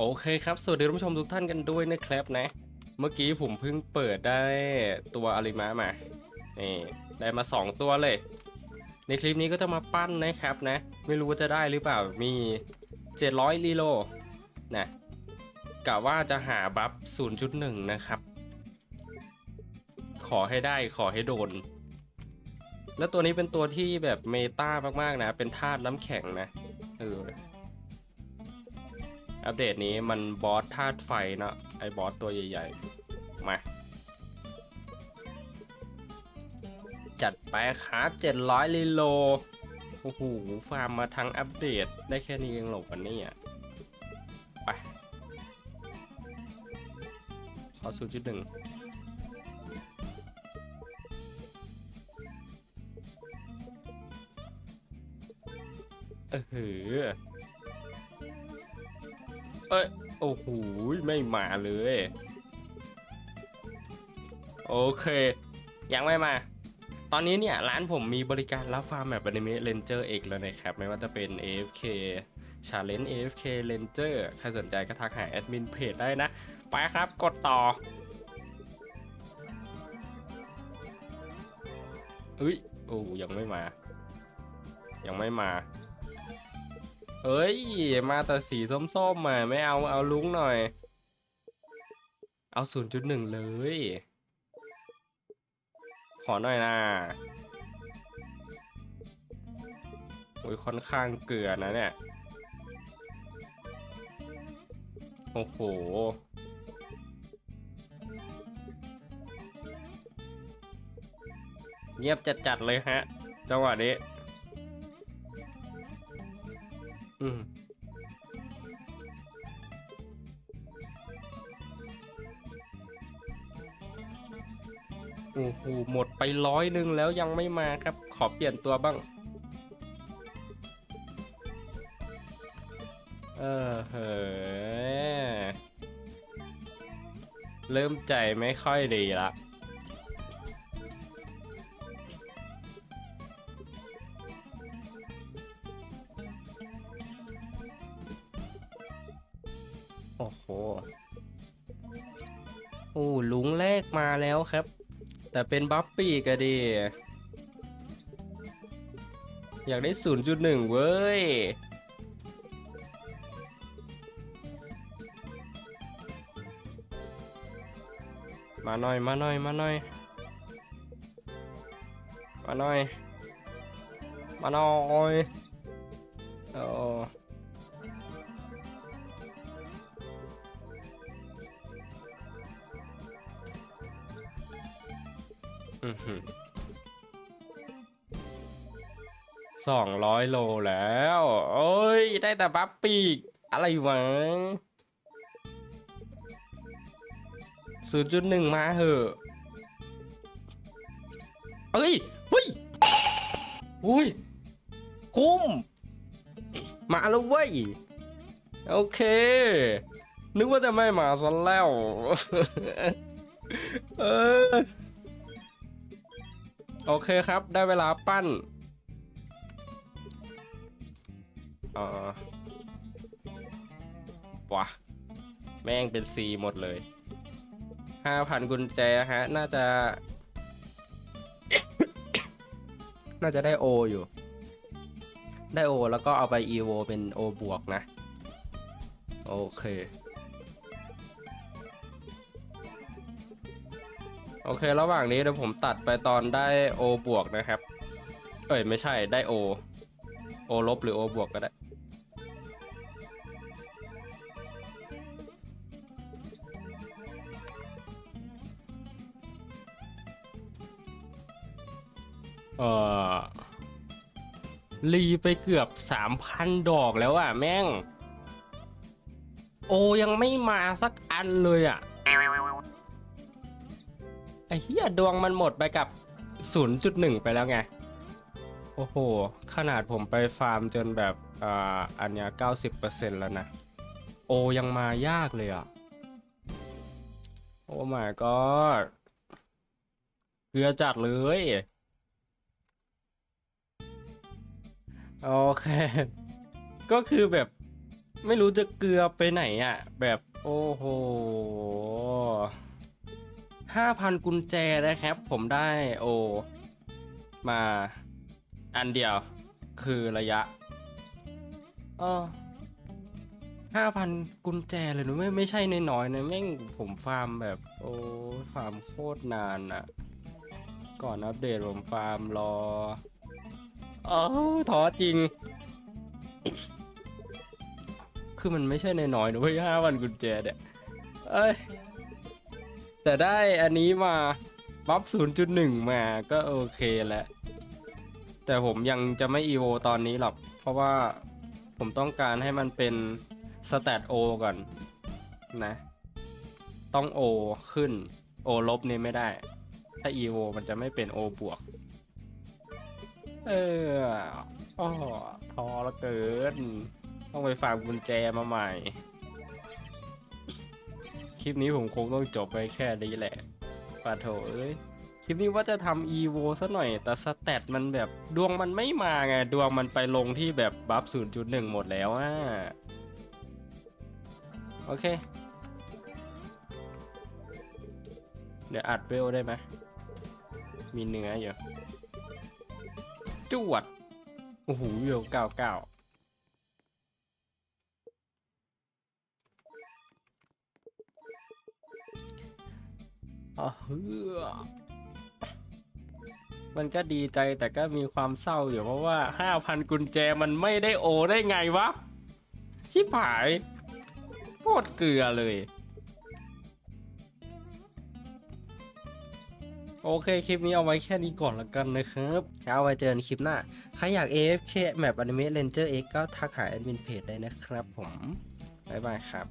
โอเคครับ สวัสดีผู้ชมทุกท่านกันด้วยนะครับนะ เมื่อกี้ผมเพิ่งเปิดได้ตัวอาริมะมา นี่ได้มา 2 ตัวเลย ในคลิปนี้ก็จะมาปั้นนะครับนะ ไม่รู้ว่าจะได้หรือเปล่า มี 700ลีโลนะกะว่าจะหาบัฟ 0.1 นะครับ ขอให้ได้ขอให้โดน แล้วตัวนี้เป็นตัวที่แบบเมตามากๆนะ เป็นธาตุน้ำแข็งนะ อัปเดตนี้มันบอสธาตุไฟเนะไอ้บอสตัวใหญ่ๆ มา จัดไปครับ700ลิโลโอ้โหฟาร์มมาทั้งอัปเดตได้แค่นี้เองหรอวันนี้อะไปขอศูนจุดหนึ่งเออหือ เอ้ย โอ้โห ไม่มาเลย โอเค ยังไม่มา ตอนนี้เนี่ย ร้านผมมีบริการรับฟาร์มแบบอนิเมะเลนเจอร์เอกแล้วนะครับ ไม่ว่าจะเป็น AFK Challenge AFK Ranger ใครสนใจก็ทักหาแอดมินเพจได้นะ ไปครับ กดต่อเอ้ย โอ้ยังไม่มา ยังไม่มา เอ้ย มาแต่สีส้มๆมาไม่เอาเอาลุงหน่อย เอา0.1เลย ขอหน่อยนะโอ้ยค่อนข้างเกลือนะเนี่ย โอ้โห เงียบจัดๆเลยฮะ จังหวะนี้ อืมโอ้โหหมดไปร้อยหนึ่งแล้วยังไม่มาครับ ขอเปลี่ยนตัวบ้าง เออเฮ้ยเริ่มใจไม่ค่อยดีละ โอ้โห โอ้ลุงแรกมาแล้วครับ แต่เป็นบัฟปี้ก็ดี อยากได้ 0.1 เว้ย มาหน่อยมาหน่อยมาหน่อย มาหน่อย มาหน่อย สองร้อยโลแล้ว โอ้ย ได้แต่บัฟปีก อะไรวะศูนย์จุดหนึ่งมาเหอะเอ้ยเฮ้ยอุ้ย คุ้ม มาแล้วเว้ย โอเค นึกว่าจะไม่มาซะแล้ว เออ โอเคครับ ได้เวลาปั้นเออวะแม่งเป็น C หมดเลย 5,000 กุญแจฮะ น่าจะ น่าจะได้ O อยู่ ได้ O แล้วก็เอาไป EVO เป็น O บวกนะ โอเค โอเค ระหว่างนี้เดี๋ยวผมตัดไปตอนได้ O บวกนะครับ เอ้ยไม่ใช่ได้ O O ลบหรือ O บวกก็ได้ เออรีไปเกือบ3,000ดอกแล้วอะ แม่ง โอยังไม่มาสักอันเลยอะ ไอ้เหี้ยดวงมันหมดไปกับ 0.1 ไปแล้วไง โอ้โห ขนาดผมไปฟาร์มจนแบบอ่าอันเนี้ย90%แล้วนะ โอยังมายากเลยอะ โอ้ my god เกลือจัดเลย โอเค ก็คือแบบไม่รู้จะเกลือไปไหนอะ แบบโอ้โห ห้าพันกุญแจนะครับ ผมได้โอ มาอันเดียว คือระยะอ๋อห้าพันกุญแจเลยนะไม่ไม่ใช่น้อยๆนะแม่งผมฟาร์มแบบ โอ้ฟาร์มโคตรนานอะก่อนอัปเดตผมฟาร์มรออ๋อท้อจริง คือมันไม่ใช่น้อยๆนะเว้ยห้าพันกุญแจเนี่ยเอ้ย แต่ได้อันนี้มาบัฟ0.1 มาก็โอเคแหละ แต่ผมยังจะไม่อีโวตอนนี้หรอก เพราะว่าผมต้องการให้มันเป็นสแตทโอก่อนนะ ต้องโอขึ้นโอลบนี่ไม่ได้ ถ้าอีโวมันจะไม่เป็นโอบวก เอออ๋อทอแล้วเกิน ต้องไปฝากกุญแจมาใหม่ ลิปนี้ผมคงต้องจบไปแค่นี้แหละปาโถเอ้ยคลิปนี้ว่าจะทำ EVO ซะหน่อยแต่สแตทมันแบบดวงมันไม่มาไง ดวงมันไปลงที่แบบบัฟ0.1 หมดแล้วอะโอเค เดี๋ยวอัดเวลได้ไหมมีเนื้ออยู่จวด โอ้โหเวลเก้าเก้า อ๋อเฮือมันก็ดีใจแต่ก็มีความเศร้าอยู่เพราะว่า5,000กุญแจมันไม่ได้โอได้ไงวะ ชิบหายโคตรเกลือเลย โอเคคลิปนี้เอาไว้แค่นี้ก่อนละกันนะครับเอาไว้เจอกันคลิปหน้า ใครอยาก AFK Map Anime Ranger X ก็ทักหาแอดมินเพจได้นะครับผม บ๊ายบายครับ